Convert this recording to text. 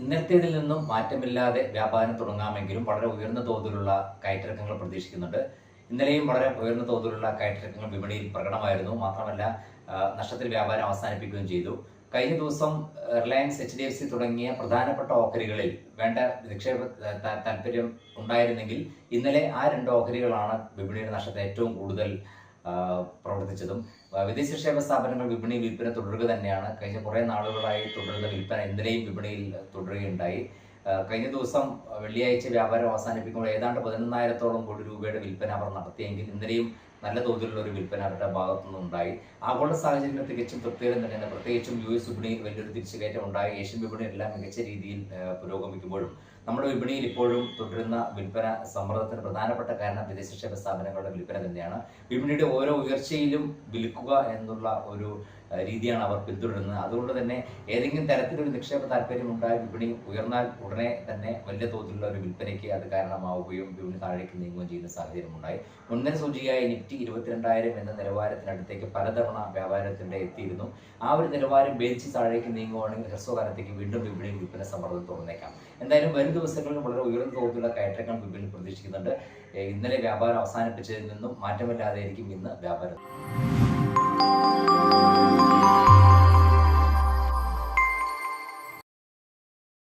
ഇന്നത്തേതിൽ നിന്നും മാറ്റമില്ലാതെ വ്യാപാരം തുടങ്ങാമെങ്കിലും വളരെ ഉയർന്ന തോതിലുള്ള കയറ്റിറക്കങ്ങൾ പ്രതീക്ഷിക്കുന്നുണ്ട്. ഇന്നലെയും വളരെ ഉയർന്ന തോതിലുള്ള കയറ്റിറക്കങ്ങൾ വിപണിയിൽ പ്രകടമായിരുന്നു. മാത്രമല്ല നഷ്ടത്തിൽ വ്യാപാരം അവസാനിപ്പിക്കുകയും ചെയ്തു. കഴിഞ്ഞ ദിവസം Reliance H D F C തുടങ്ങിയ പ്രധാനപ്പെട്ട ഓഹരികളിൽ വേണ്ട നിക്ഷേപ താല്പര്യം ഉണ്ടായിരുന്നെങ്കിൽ ഇന്നലെ ആ രണ്ട് ഓഹരികളാണ് വിപണിയുടെ നഷ്ടത്തെ ഏറ്റവും കൂടുതൽ പ്രവർത്തിച്ചതും. വിദേശ നിക്ഷേപ സ്ഥാപനങ്ങൾ വിപണി വിൽപ്പന തുടരുക തന്നെയാണ്. കഴിഞ്ഞ കുറേ നാളുകളായി തുടരുന്ന വിൽപ്പന ഇന്നലെയും വിപണിയിൽ തുടരുകയുണ്ടായി. കഴിഞ്ഞ ദിവസം വെള്ളിയാഴ്ച വ്യാപാരം അവസാനിപ്പിക്കുമ്പോൾ ഏതാണ്ട് പതിനൊന്നായിരത്തോളം കോടി രൂപയുടെ വിൽപ്പന അവർ നടത്തിയെങ്കിൽ ഇന്നലെയും നല്ല തോതിലുള്ള ഒരു വിൽപ്പന അവരുടെ ഭാഗത്തു നിന്നുണ്ടായി. ആഗോള സാഹചര്യങ്ങൾ തികച്ചും തൃപ്തികരം തന്നെയാണ് പ്രത്യേകിച്ചും യു എസ് വിപണിയിൽ വലിയൊരു തിരിച്ചുകയറ്റം ഉണ്ടായി. ഏഷ്യൻ വിപണി എല്ലാം മികച്ച രീതിയിൽ പുരോഗമിക്കുമ്പോഴും. നമ്മുടെ വിപണിയിൽ ഇപ്പോഴും തുടരുന്ന വിൽപ്പന സമ്മർദ്ദത്തിന് പ്രധാനപ്പെട്ട കാരണം വിദേശക്ഷേപ സ്ഥാപനങ്ങളുടെ വിൽപ്പന തന്നെയാണ്. വിപണിയുടെ ഓരോ ഉയർച്ചയിലും വിൽക്കുക എന്നുള്ള ഒരു രീതിയാണ് അവർ പിന്തുടരുന്നത്. അതുകൊണ്ട് തന്നെ ഏതെങ്കിലും തരത്തിലൊരു നിക്ഷേപ താല്പര്യം ഉണ്ടായ വിപണി ഉയർന്നാൽ ഉടനെ തന്നെ വലിയ തോതിലുള്ള ഒരു വിൽപ്പനയ്ക്ക് അത് കാരണമാവുകയും വിപണി താഴേക്ക് നീങ്ങുകയും ചെയ്യുന്ന സാഹചര്യം ഉണ്ടായി മുൻനിര സൂചികയായ നിഫ്റ്റി ഇരുപത്തിരണ്ടായിരം എന്ന നിലവാരത്തിനടുത്തേക്ക് പലതവണ വ്യാപാരത്തിന്റെ എത്തിയിരുന്നു. ആ ഒരു നിലവാരം ഭേദിച്ച് താഴേക്ക് നീങ്ങുകയാണെങ്കിൽ ഹ്രസ്വകാലത്തേക്ക് വീണ്ടും വിപണിയിൽ വിൽപ്പന സമ്മർദ്ദം തുറന്നേക്കാം. എന്തായാലും വരും ദിവസങ്ങളിൽ വളരെ ഉയർന്ന തോതിലുള്ള കയറ്റങ്ങൾ വിപണി പ്രതീക്ഷിക്കുന്നുണ്ട്. ഇന്നലെ വ്യാപാരം അവസാനിപ്പിച്ചതിൽ നിന്നും മാറ്റമില്ലാതെ ആയിരിക്കും ഇന്ന് വ്യാപാരം.